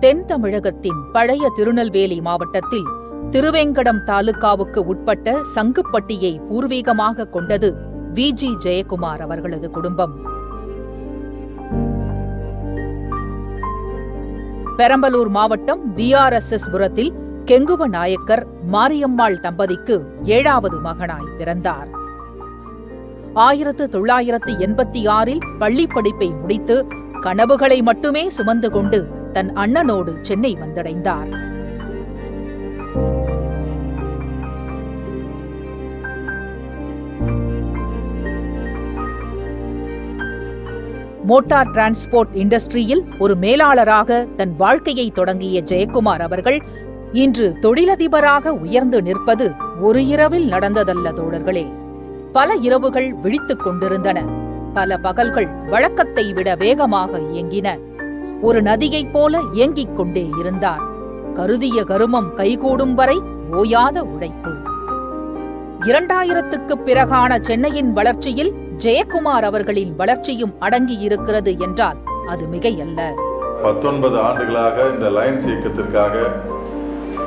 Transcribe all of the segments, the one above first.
தென் தமிழகத்தின் பழைய திருநெல்வேலி மாவட்டத்தில் திருவேங்கடம் தாலுகாவுக்கு உட்பட்ட சங்குப்பட்டியை பூர்வீகமாக கொண்டது வி. ஜி. ஜெயக்குமார் அவர்களது குடும்பம். பெரம்பலூர் மாவட்டம் விஆர்எஸ்எஸ் புரத்தில் கெங்குவ நாயக்கர் மாரியம்மாள் தம்பதிக்கு ஏழாவது மகனாய் பிறந்தார். ஆயிரத்து தொள்ளாயிரத்து எண்பத்தி ஆறில் பள்ளிப்படிப்பை முடித்து கனவுகளை மட்டுமே சுமந்து கொண்டு தன் அண்ணனோடு சென்னை வந்தடைந்தார். மோட்டார் டிரான்ஸ்போர்ட் இண்டஸ்ட்ரியில் ஒரு மேலாளராக தன் வாழ்க்கையை தொடங்கிய ஜெயக்குமார் அவர்கள் இன்று தொழிலதிபராக உயர்ந்து நிற்பது ஒரு இரவில் நடந்ததல்ல தோழர்களே. பல இரவுகள் விழித்துக் கொண்டிருந்தன. பல பகல்கள் வழக்கத்தை விட வேகமாக இயங்கின. ஒரு நதியைப் போல இயங்கிக் கொண்டே இருந்தார். கருதிய கருமம் கைகூடும் வரை ஓயாத உழைப்பு இரண்டாயிரத்துக்குப் பிறகான சென்னையின் வளர்ச்சியில் ஜெயக்குமார் அவர்களின் வளர்ச்சியும் அடங்கியிருக்கிறது என்றால் அது மிகையல்ல. பத்தொன்பது ஆண்டுகளாக இந்த லயன்ஸ் இயக்கத்திற்காக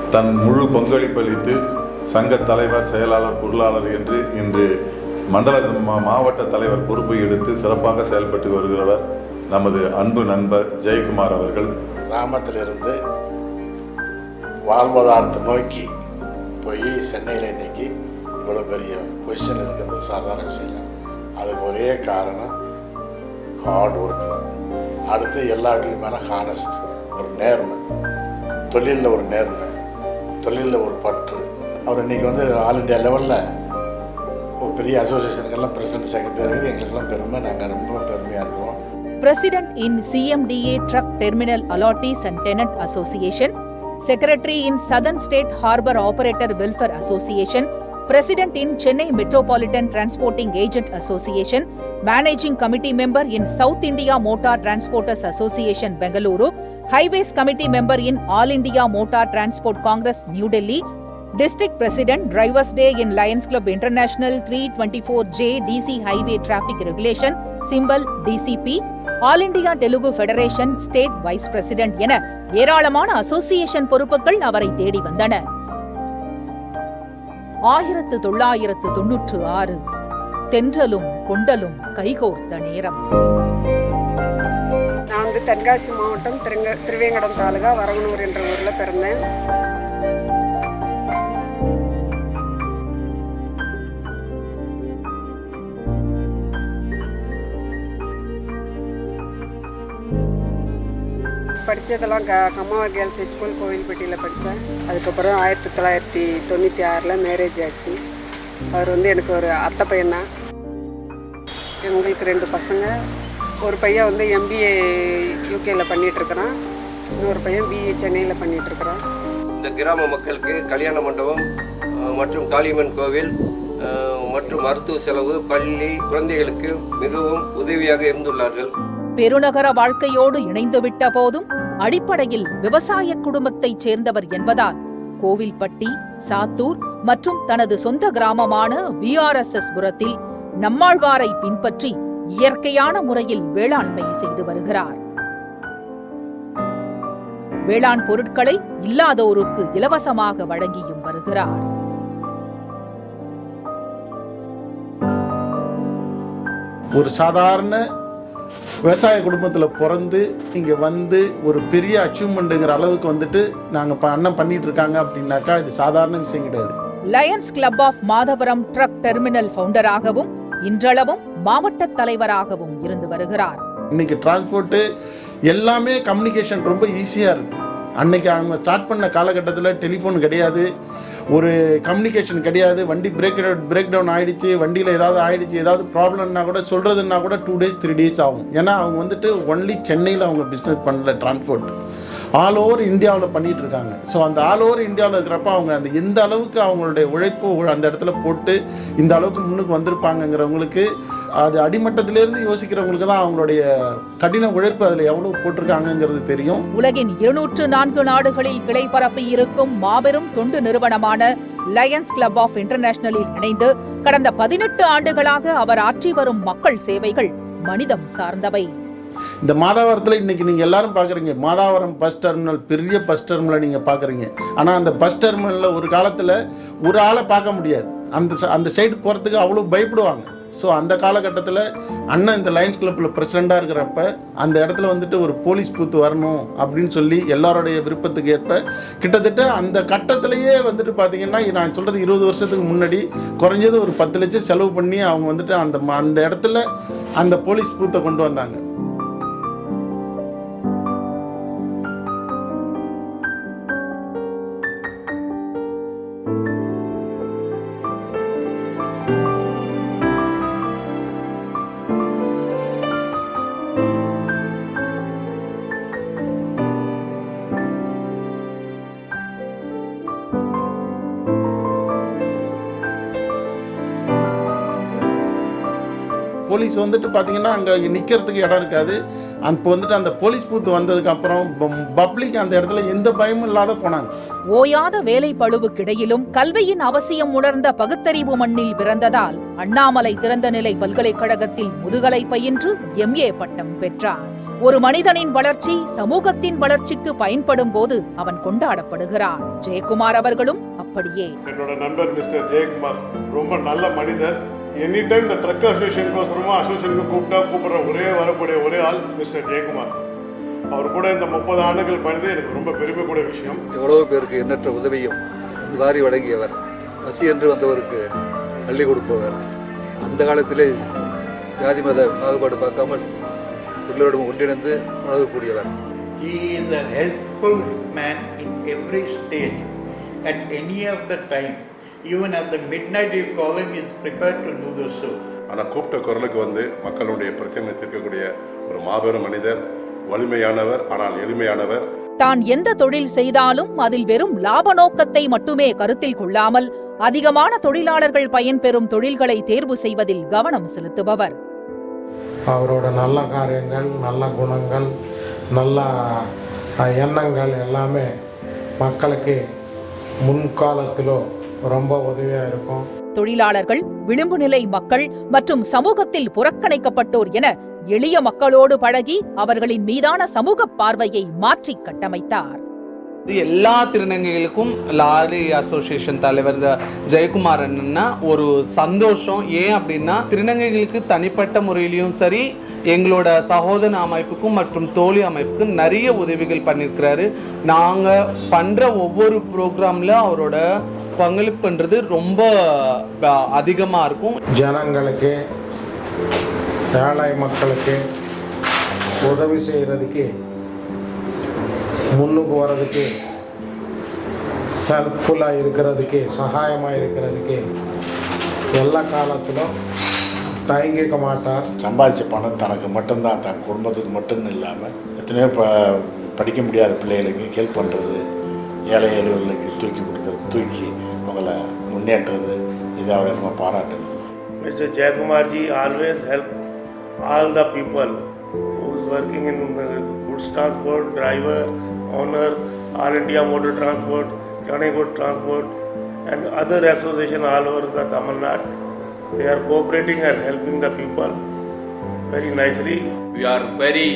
தன் முழு பங்களிப்பளித்து சங்க தலைவர் செயலாளர் பொருளாளர் என்று இன்று மண்டல மாவட்ட தலைவர் பொறுப்பை எடுத்து சிறப்பாக செயல்பட்டு வருகிறவர். நமது அன்பு நண்பர் ஜெயக்குமார் அவர்கள் கிராமத்திலிருந்து வாழ்வாதாரத்தை நோக்கி போய் சென்னையில் இன்னைக்கு இவ்வளோ பெரிய பொசிஷன் இருக்கிறது சாதாரண விஷயம். அதுக்கு ஒரே காரணம் ஹார்ட் ஒர்க் தான். அடுத்து எல்லாத்துலேயுமான ஹானஸ்ட் ஒரு நேர்மை. தொழிலில் ஒரு நேர்மை. தொழிலில் ஒரு பற்று. அவர் இன்னைக்கு வந்து ஆல் இண்டியா லெவலில் ஒரு பெரிய அசோசியேஷனுக்கெல்லாம் பிரசிடென்ட் செக்ரட்டரி எங்களுக்கெல்லாம் பெருமை. நாங்கள் ரொம்ப பெருமையாக இருக்கிறோம். President in CMDA Truck Terminal Allottees and Tenant Association, Secretary in Southern State Harbour Operator Welfare Association, President in Chennai Metropolitan Transporting Agent Association, Managing Committee Member in South India Motor Transporters Association Bengaluru, Highways Committee Member in All India Motor Transport Congress New Delhi, district president drivers day in lions club international three Club International 324J DC Highway Traffic Regulation, Symbol DCP, all India Telugu federation state vice president என ஏராளமான association பொறுப்புகள் அவரை தேடி வந்தன. ஆயிரத்து தொள்ளாயிரத்து தொன்னூற்று ஆறு. தென்றலும் கொண்டலும் கைகோர்த்த நேரம். நான் வந்து தென்காசி மாவட்டம் திருவேங்கடம் தாலுகா வரவனூர் என்ற ஊரில் பிறந்தேன். படித்ததெல்லாம் க கம்மாவா கேர்ள்ஸ் ஸ்கூல் கோவில்பட்டியில் படித்தேன். அதுக்கப்புறம் ஆயிரத்தி தொள்ளாயிரத்தி தொண்ணூற்றி ஆறில் மேரேஜ் ஆச்சு. அவர் வந்து எனக்கு ஒரு அத்தை பையன்தான். எங்களுக்கு ரெண்டு பசங்க. ஒரு பையன் வந்து எம்பிஏ யூகேல பண்ணிகிட்ருக்கிறான் இன்னொரு பையன் பிஏ சென்னையில் பண்ணிகிட்ருக்கிறான் இந்த கிராம மக்களுக்கு கல்யாண மண்டபம் மற்றும் காளியம்மன் கோவில் மற்றும் மருத்துவ செலவு பள்ளி குழந்தைகளுக்கு மிகவும் உதவியாக இருந்துள்ளார்கள். பெருநகர வாழ்க்கையோடு இணைந்துவிட்ட போதும் அடிப்படையில் விவசாய குடும்பத்தைச் சேர்ந்தவர் என்பதால் கோவில்பட்டி சாத்தூர் மற்றும் தனது சொந்த கிராமமான விஆர்எஸ்எஸ் புரத்தில் நம்மாழ்வாரை பின்பற்றி இயற்கையான முறையில் வேளாண்மை செய்து வருகிறார். வேளாண் பொருட்களை இல்லாதோருக்கு இலவசமாக வழங்கியும் வருகிறார். ஒரு சாதாரண விவசாய குடும்பத்தில் பிறந்து இங்கே வந்து ஒரு பெரிய அச்சீவ்மெண்ட்டுங்கிற அளவுக்கு வந்துட்டு நாங்கள் அண்ணன் பண்ணிட்டு இருக்காங்க அப்படின்னாக்கா இது சாதாரண விஷயம் கிடையாது. Lions club of Madhavaram truck terminal ஃபவுண்டராகவும் இன்றளவும் மாவட்ட தலைவராகவும் இருந்து வருகிறார். இன்னைக்கு டிரான்ஸ்போர்ட்டு எல்லாமே கம்யூனிகேஷன் ரொம்ப ஈஸியாக இருக்கு. அன்னைக்கு அவங்க ஸ்டார்ட் பண்ண காலகட்டத்தில் டெலிஃபோன் கிடையாது. ஒரு கம்யூனிகேஷன் கிடையாது வண்டி பிரேக் பிரேக் டவுன் ஆகிடுச்சு வண்டியில் ஏதாவது ஆகிடுச்சு ஏதாவது ப்ராப்ளம்னா கூட சொல்கிறதுனா கூட டூ டேஸ் த்ரீ டேஸ் ஆகும். ஏன்னா அவங்க வந்துட்டு ஒன்லி சென்னையில் அவங்க பிஸ்னஸ் பண்ணல டிரான்ஸ்போர்ட் ஆல் ஓவர் இந்தியாவில் பண்ணிட்டு இருக்காங்க ஸோ அந்த ஆல் ஓவர் இந்தியாவில் இருக்கிறப்ப அவங்க அந்த எந்த அளவுக்கு அவங்களுடைய உழைப்பு அந்த இடத்துல போட்டு இந்த அளவுக்கு முன்னுக்கு வந்திருப்பாங்கங்கிறவங்களுக்கு அது அடிமட்டத்திலேருந்து யோசிக்கிறவங்களுக்கு தான் அவங்களுடைய கடின உழைப்பு அதில் எவ்வளோ போட்டிருக்காங்கங்கிறது தெரியும். உலகின் இருநூற்று நான்கு நாடுகளில் கிளை பரப்பி இருக்கும் மாபெரும் தொண்டு நிறுவனமான லயன்ஸ் கிளப் ஆஃப் இன்டர்நேஷனலில் இணைந்து கடந்த பதினெட்டு ஆண்டுகளாக அவர் ஆற்றி வரும் மக்கள் சேவைகள் மனிதம் சார்ந்தவை. இந்த மாதாவரத்தில் இன்றைக்கி நீங்கள் எல்லாரும் பார்க்குறீங்க மாதாவரம் பஸ் டெர்மினல் பெரிய பஸ் டெர்மினலை நீங்கள் பார்க்குறீங்க ஆனால் அந்த பஸ் டெர்மினலில் ஒரு காலத்தில் ஒரு ஆளை பார்க்க முடியாது. அந்த அந்த சைடு போகிறதுக்கு அவ்வளோ பயப்படுவாங்க. ஸோ அந்த காலகட்டத்தில் அண்ணன் இந்த லைன்ஸ் கிளப்பில் பிரசிடெண்ட்டாக இருக்கிறப்ப அந்த இடத்துல வந்துட்டு ஒரு போலீஸ் பூத்து வரணும் அப்படின்னு சொல்லி எல்லாருடைய விருப்பத்துக்கு ஏற்ப கிட்டத்தட்ட அந்த கட்டத்திலேயே வந்துட்டு பார்த்தீங்கன்னா நான் சொல்கிறது இருபது வருஷத்துக்கு முன்னாடி குறைஞ்சது ஒரு பத்து லட்சம் செலவு பண்ணி அவங்க வந்துட்டு அந்த ம- அந்த இடத்துல அந்த போலீஸ் பூத்தை கொண்டு வந்தாங்க. போலீஸ் வந்துட்டு பார்த்தீங்கன்னா அங்கே நிற்கிறதுக்கு இடம் இருக்காது. அப்போ வந்துட்டு அந்த போலீஸ் பூத்து வந்ததுக்கு அப்புறம் பப்ளிக் அந்த இடத்துல எந்த பயமும் இல்லாத போனாங்க. ஓயாத வேலை பளுவுக்கிடையிலும் கல்வியின் அவசியம் உணர்ந்த பகுத்தறிவு மண்ணில் பிறந்ததால் அண்ணாமலை திறந்தநிலை பல்கலைக்கழகத்தில் முதுகலை பயின்று எம்ஏ பட்டம் பெற்றார். ஒரு மனிதனின் வளர்ச்சி சமூகத்தின் வளர்ச்சிக்கு பயன்படும் போது அவன் கொண்டாடப்படுகிறான். ஜெயக்குமார் அவர்களும் அப்படியே. என்னோட நண்பர் மிஸ்டர் ஜெயக்குமார் ரொம்ப நல்ல மனிதர். எனி டைம் இந்த ட்ரக் அசோசியேஷனுக்கோசரமா அசோசியேஷனுக்கு கூப்பிட்டா கூப்பிடுற ஒரே வரக்கூடிய ஒரே ஆள் மிஸ்டர் ஜெயக்குமார். அவர் கூட இந்த முப்பது ஆண்டுகள் பயணது எனக்கு ரொம்ப பெருமைக்கூடிய விஷயம். எவ்வளவு பேருக்கு எண்ணற்ற உதவியும் வாரி வழங்கியவர் பசி என்று வந்தவருக்கு அள்ளி கொடுப்பவர். அந்த காலத்திலே ஜாதி மத பாகுபாடு பார்க்காமல் எல்லோரிடம் ஒன்றிணைந்து பழகக்கூடியவர் He is a helpful man in every stage, at any of the time. The midnight you call him, he is prepared to do the so. ஆனால் கூப்பிட்ட குரலுக்கு வந்து மக்களுடைய பிரச்சனை தீர்க்கக்கூடிய ஒரு மாபெரும் மனிதர் வலிமையானவர் ஆனால் எளிமையானவர் தான் எந்த தொழில் செய்தாலும் அதில் வெறும் லாப நோக்கத்தை மட்டுமே கருத்தில் கொள்ளாமல் அதிகமான தொழிலாளர்கள் பயன்பெறும் தொழில்களை தேர்வு செய்வதில் கவனம் செலுத்துபவர் அவரோட நல்ல காரியங்கள் நல்ல குணங்கள் நல்ல எண்ணங்கள் எல்லாமே மக்களுக்கு முன்காலத்திலோ ரொம்ப உதவியாக இருக்கும். தொழிலாளர்கள் விளிம்பு நிலை மக்கள் மற்றும் சமூகத்தில் புறக்கணிக்கப்பட்டோர் என எளிய மக்களோடு பழகி அவர்களின் மீதான சமூக பார்வையை மாற்றிக் கட்டமைத்தார். எல்லா திருநங்கைகளுக்கும் லாரி அசோசியேஷன் தலைவர் த- ஜெயக்குமார் அண்ணன்னா ஒரு சந்தோஷம். ஏன் அப்படின்னா திருநங்கைகளுக்கு தனிப்பட்ட முறையிலையும் சரி எங்களோட சகோதர அமைப்புக்கும் மற்றும் தோழி அமைப்புக்கும் நிறைய உதவிகள் பண்ணியிருக்கிறாரு நாங்கள் பண்ணுற ஒவ்வொரு ப்ரோக்ராமில் அவரோட பங்களிப்புன்றது ரொம்ப அதிகமாக இருக்கும். ஜனங்களுக்கு ஏழை மக்களுக்கு உதவி செய்கிறதுக்கு முன்னுக்கு வர்றதுக்கு ஹெல்ப்ஃபுல்லாக இருக்கிறதுக்கு சகாயமாக இருக்கிறதுக்கு எல்லா காலத்திலும் தயங்கிக்க மாட்டார். சம்பாதிச்ச பணம் தனக்கு மட்டும்தான் தன் குடும்பத்துக்கு மட்டும் இல்லாமல் எத்தனையோ ப படிக்க முடியாத பிள்ளைகளுக்கு ஹெல்ப் பண்ணுறது ஏழை எளியவர்களுக்கு தூக்கி கொடுக்கறது தூக்கி அவங்கள முன்னேற்றுறது இது அவரை நம்ம பாராட்டணும். always help all the people. who is working in goods transport, driver, owner, All India Motor Transport, Chandigarh Transport, and other association all over the Tamil Nadu. They are cooperating and helping the people very nicely. We are very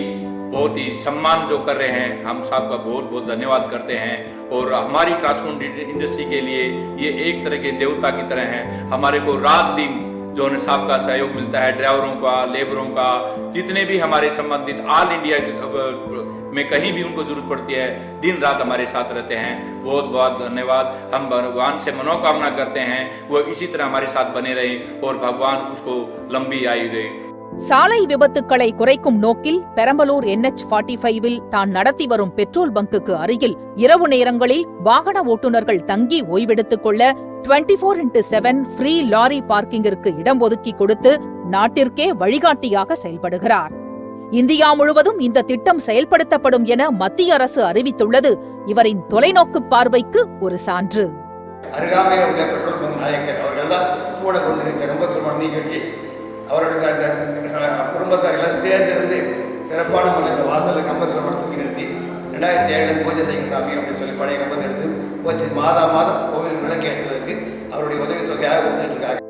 बहुत ही सम्मान जो कर रहे हैं हम साहब का बहुत बहुत धन्यवाद करते हैं और हमारी ट्रांसपोर्ट इंडस्ट्री के लिए ये एक तरह के देवता की तरह हैं हमारे को रात दिन जो उन्हें सबका सहयोग मिलता है, ड्राइवरों का, लेबरों का, जितने भी हमारे संबंधित ऑल इंडिया में कहीं भी उनको ज़रूरत पड़ती है, दिन रात हमारे साथ रहते हैं। बहुत बहुत धन्यवाद। हम भगवान से मनोकामना करते हैं, वो इसी तरह हमारे साथ बने रहें और भगवान उसको लंबी आयु दे। சாலை விபத்துக்களை குறைக்கும் நோக்கில் பெரம்பலூர் என்எச் ஃபார்ட்டி ஃபைவில் தான் நடத்தி வரும் பெட்ரோல் பங்குக்கு அருகில் இரவு நேரங்களில் வாகன ஓட்டுநர்கள் தங்கி ஓய்வெடுத்துக் கொள்ள twenty four into seven free lorry பார்க்கிங்கிற்கு இடம் ஒதுக்கி கொடுத்து நாட்டிற்கே வழிகாட்டியாக செயல்படுகிறார். இந்தியா முழுவதும் இந்த திட்டம் செயல்படுத்தப்படும் என மத்திய அரசு அறிவித்துள்ளது. இவரின் தொலைநோக்கு பார்வைக்கு ஒரு சான்று. அருகாமையில் உள்ள பெட்ரோல் பங்க் நாயக்கர் அவர்கள் தான் கூட கொண்டு ரொம்ப பெருமாள் நீங்க அவருடைய குடும்பத்தார் எல்லாம் சேர்ந்திருந்து சிறப்பான முறையில் இந்த வாசலில் கம்பெருமான் தூக்கி நிறுத்தி ரெண்டாயிரத்தி ஏழு பூஜை செய்ய சாமி அப்படின்னு சொல்லி பழைய கம்பத்தை எடுத்து பூஜை மாதா மாதம் கோவில் விளக்கு அவருடைய உதவி தொகையாக கொடுத்துட்டு இருக்காங்க?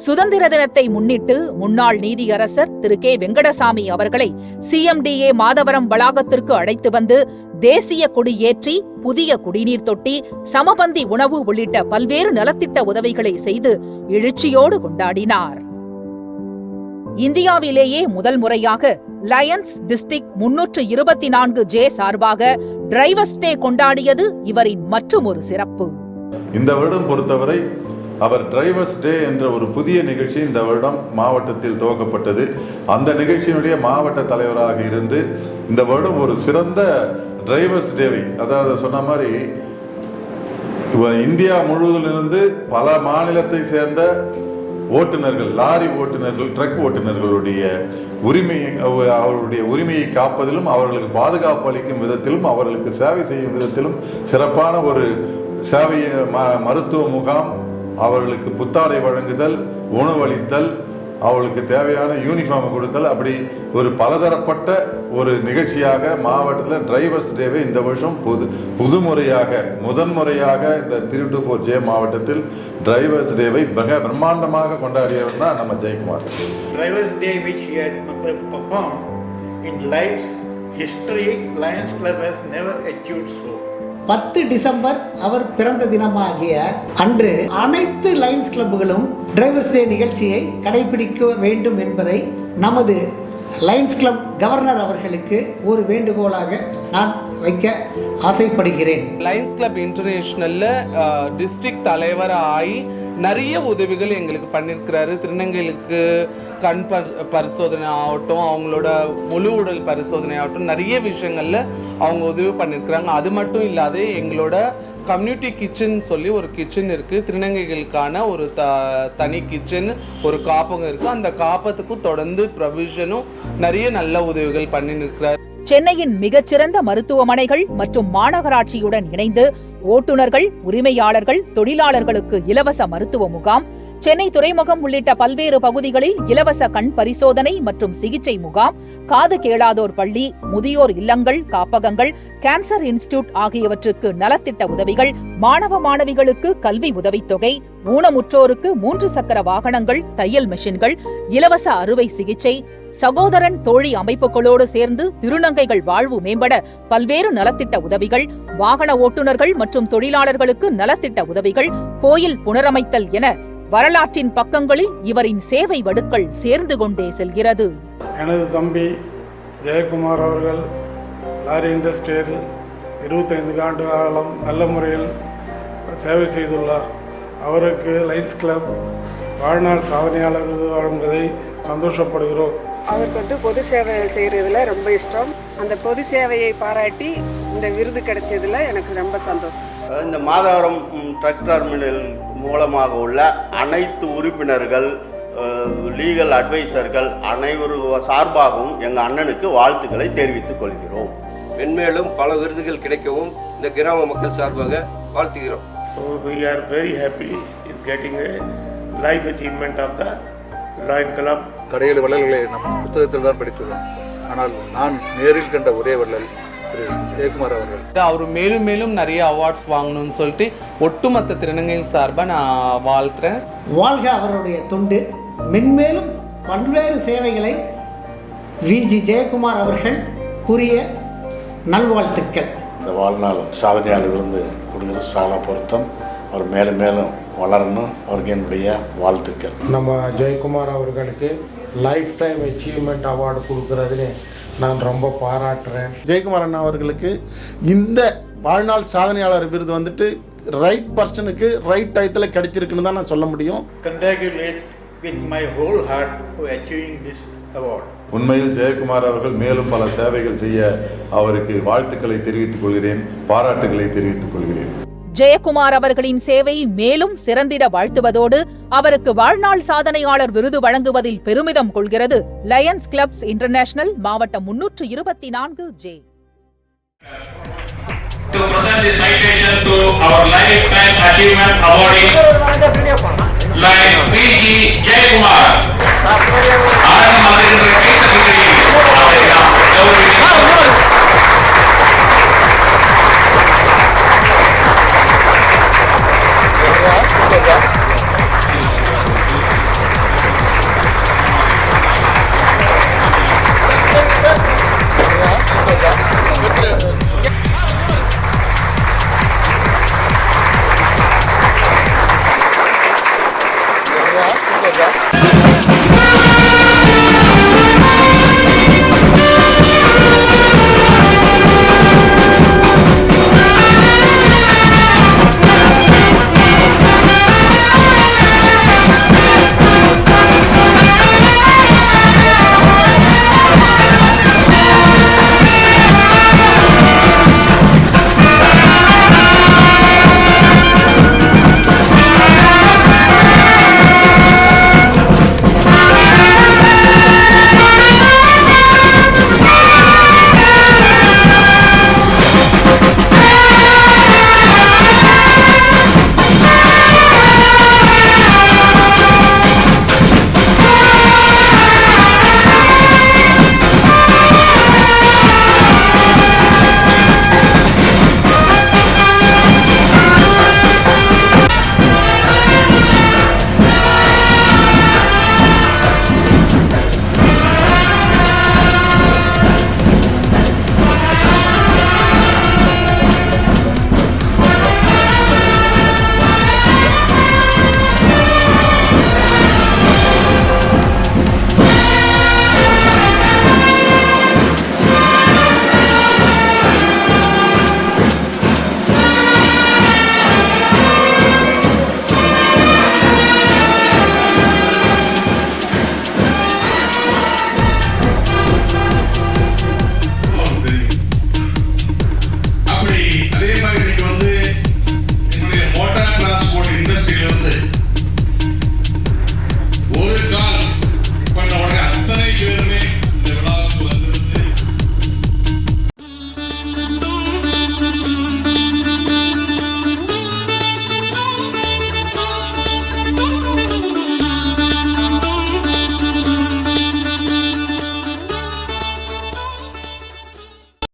சுதந்திர தினத்தை முன்னிட்டு முன்னாள் நீதியரசர் திரு கே வெங்கடசாமி அவர்களை சிஎம்டிஏ மாதவரம் வளாகத்திற்கு அழைத்து வந்து தேசிய கொடி ஏற்றி புதிய குடிநீர் தொட்டி சமபந்தி உணவு உள்ளிட்ட பல்வேறு நலத்திட்ட உதவிகளை செய்து எழுச்சியோடு கொண்டாடினார். இந்தியாவிலேயே முதல் முறையாக லயன்ஸ் டிஸ்ட்ரிக்ட் முன்னூற்று இருபத்தி நான்கு ஜே சார்பாக டிரைவர்ஸ் டே கொண்டாடியது இவரின் மற்றும் ஒரு சிறப்பு. இந்த வருடம் பொறுத்தவரை அவர் டிரைவர்ஸ் டே என்ற ஒரு புதிய நிகழ்ச்சி இந்த வருடம் மாவட்டத்தில் துவக்கப்பட்டது. அந்த நிகழ்ச்சியினுடைய மாவட்ட தலைவராக இருந்து இந்த வருடம் ஒரு சிறந்த டிரைவர்ஸ் டேவை அதாவது சொன்ன மாதிரி இந்தியா முழுவதிலிருந்து பல மாநிலத்தை சேர்ந்த ஓட்டுநர்கள் லாரி ஓட்டுநர்கள் ட்ரக் ஓட்டுநர்களுடைய உரிமை அவ- அவர்களுடைய உரிமையை காப்பதிலும் அவர்களுக்கு பாதுகாப்பு அளிக்கும் விதத்திலும் அவர்களுக்கு சேவை செய்யும் விதத்திலும் சிறப்பான ஒரு சேவை ம- மருத்துவ முகாம் அவர்களுக்கு புத்தாடை வழங்குதல் உணவளித்தல் அவளுக்கு தேவையான யூனிஃபார்மை கொடுத்தல் அப்படி ஒரு பலதரப்பட்ட ஒரு நிகழ்ச்சியாக மாவட்டத்தில் டிரைவர்ஸ் டேவை இந்த வருஷம் புது புதுமுறையாக முதன்முறையாக இந்த திருட்டுப்பூர் ஜே மாவட்டத்தில் டிரைவர்ஸ் டேவை மிக பிரம்மாண்டமாக கொண்டாடியவர் தான் நம்ம Jayakumar drivers day which he had performed in life's history, Lions Club has never achieved so. பத்து டிசம்பர் அவர் பிறந்த தினமாகிய அன்று அனைத்து லைன்ஸ் கிளப்புகளும் டிரைவர்ஸ் டே நிகழ்ச்சியை கடைபிடிக்க வேண்டும் என்பதை நமது லைன்ஸ் கிளப் கவர்னர் அவர்களுக்கு ஒரு வேண்டுகோளாக நான் வைக்க ஆசைப்படுகிறேன். லைன்ஸ் கிளப் இன்டர்நேஷனல்ல டிஸ்ட்ரிக்ட் தலைவர் ஆகி நிறைய உதவிகள் எங்களுக்கு பண்ணியிருக்கிறாரு திருநங்கைகளுக்கு கண் பர் பரிசோதனை ஆகட்டும் அவங்களோட முழு உடல் பரிசோதனை ஆகட்டும் நிறைய விஷயங்களில் அவங்க உதவி பண்ணியிருக்கிறாங்க அது மட்டும் இல்லாத எங்களோட கம்யூனிட்டி கிச்சன் சொல்லி ஒரு கிச்சன் இருக்குது திருநங்கைகளுக்கான ஒரு த தனி கிச்சன் ஒரு காப்பகம் இருக்குது அந்த காப்பத்துக்கும் தொடர்ந்து ப்ரொவிஷனும் நிறைய நல்ல உதவிகள் பண்ணின்னு இருக்கிறாரு. சென்னையின் மிகச்சிறந்த மருத்துவமனைகள் மற்றும் மாநகராட்சியுடன் இணைந்து ஓட்டுநர்கள் உரிமையாளர்கள் தொழிலாளர்களுக்கு இலவச மருத்துவ முகாம் சென்னை துறைமுகம் உள்ளிட்ட பல்வேறு பகுதிகளில் இலவச கண் பரிசோதனை மற்றும் சிகிச்சை முகாம் காது கேளாதோர் பள்ளி முதியோர் இல்லங்கள் காப்பகங்கள் கேன்சர் இன்ஸ்டிடியூட் ஆகியவற்றுக்கு நலத்திட்ட உதவிகள் மாணவ மாணவிகளுக்கு கல்வி உதவித்தொகை ஊனமுற்றோருக்கு மூன்று சக்கர வாகனங்கள் தையல் மெஷின்கள் இலவச அறுவை சிகிச்சை சகோதரன் தோழி அமைப்புகளோடு சேர்ந்து திருநங்கைகள் வாழ்வு மேம்பட பல்வேறு நலத்திட்ட உதவிகள் வாகன ஓட்டுநர்கள் மற்றும் தொழிலாளர்களுக்கு நலத்திட்ட உதவிகள் கோயில் புனரமைத்தல் என வரலாற்றின் பக்கங்களில் இவரின் சேவை வடுக்கள் சேர்ந்து கொண்டே செல்கிறது. எனது தம்பி ஜெயக்குமார் அவர்கள் லாரி இண்டஸ்ட்ரியில் இருபத்தைந்து ஆண்டு காலம் நல்ல முறையில் சேவை செய்துள்ளார். அவருக்கு லைன்ஸ் கிளப் வாழ்நாள் சாதனையாளர் விருது வழங்குவதை சந்தோஷப்படுகிறோம். அவருக்கு வந்து பொது சேவை செய்கிறதுல ரொம்ப இஷ்டம். அந்த பொது சேவையை பாராட்டி இந்த விருது கிடைச்சதுல எனக்கு ரொம்ப சந்தோஷம். இந்த மாதவரம் ட்ரக் டெர்மினல் மூலமாக உள்ள அனைத்து உறுப்பினர்கள் லீகல் அட்வைசர்கள் அனைவரும் சார்பாகவும் எங்கள் அண்ணனுக்கு வாழ்த்துக்களை தெரிவித்துக் கொள்கிறோம். மென்மேலும் பல விருதுகள் கிடைக்கவும் இந்த கிராம மக்கள் சார்பாக வாழ்த்துகிறோம். Are very happy is getting a life achievement of the Lion Club. கடையேழு வள்ளல்களை நம் புத்தகத்தில் தான் படித்துள்ளோம். ஆனால் நான் நேரில் கண்ட ஒரே வள்ளல். திரு ஜெயக்குமார் அவர்கள். அவர் மேலும் மேலும் நிறைய அவார்ட்ஸ் வாங்கணும்னு சொல்லிட்டு ஒட்டுமொத்த திருநங்கைகள் சார்பாக நான் வாழ்த்துறேன். வாழ்க அவருடைய தொண்டு. மென்மேலும் பல்வேறு சேவைகளை விஜி ஜெயக்குமார் அவர்கள் புரிய நல்வாழ்த்துக்கள். இந்த வாழ்நாள் சாதனையாளர் விருந்து கொடுக்குற சால பொருத்தம். அவர் மேலும் மேலும் வளரணும். அவருக்கு என்னுடைய வாழ்த்துக்கள். நம்ம ஜெயக்குமார் அவர்களுக்கு லைஃப் டைம் அச்சீவ்மெண்ட் அவார்டு கொடுக்கறதுன்னு நான் ரொம்ப பாராட்டுறேன். ஜெயக்குமார் அண்ணா அவர்களுக்கு இந்த வாழ்நாள் சாதனையாளர் விருது வந்துட்டு ரைட் பர்சனுக்கு ரைட் டயத்தில் கிடைச்சிருக்குன்னு தான் நான் சொல்ல முடியும். Congratulate with my whole heart for achieving this award. உண்மையில் ஜெயக்குமார் அவர்கள் மேலும் பல சேவைகள் செய்ய அவருக்கு வாழ்த்துக்களை தெரிவித்துக் கொள்கிறேன் பாராட்டுகளை தெரிவித்துக் கொள்கிறேன். ஜெயக்குமார் அவர்களின் சேவை மேலும் சிறந்திட வாழ்த்துவதோடு அவருக்கு வாழ்நாள் சாதனையாளர் விருது வழங்குவதில் பெருமிதம் கொள்கிறது லயன்ஸ் கிளப்ஸ் இன்டர்நேஷனல் மாவட்டம் முன்னூற்று இருபத்தி நான்கு J To present this citation to our lifetime achievement awardee, like P.G. Jayakumar. 요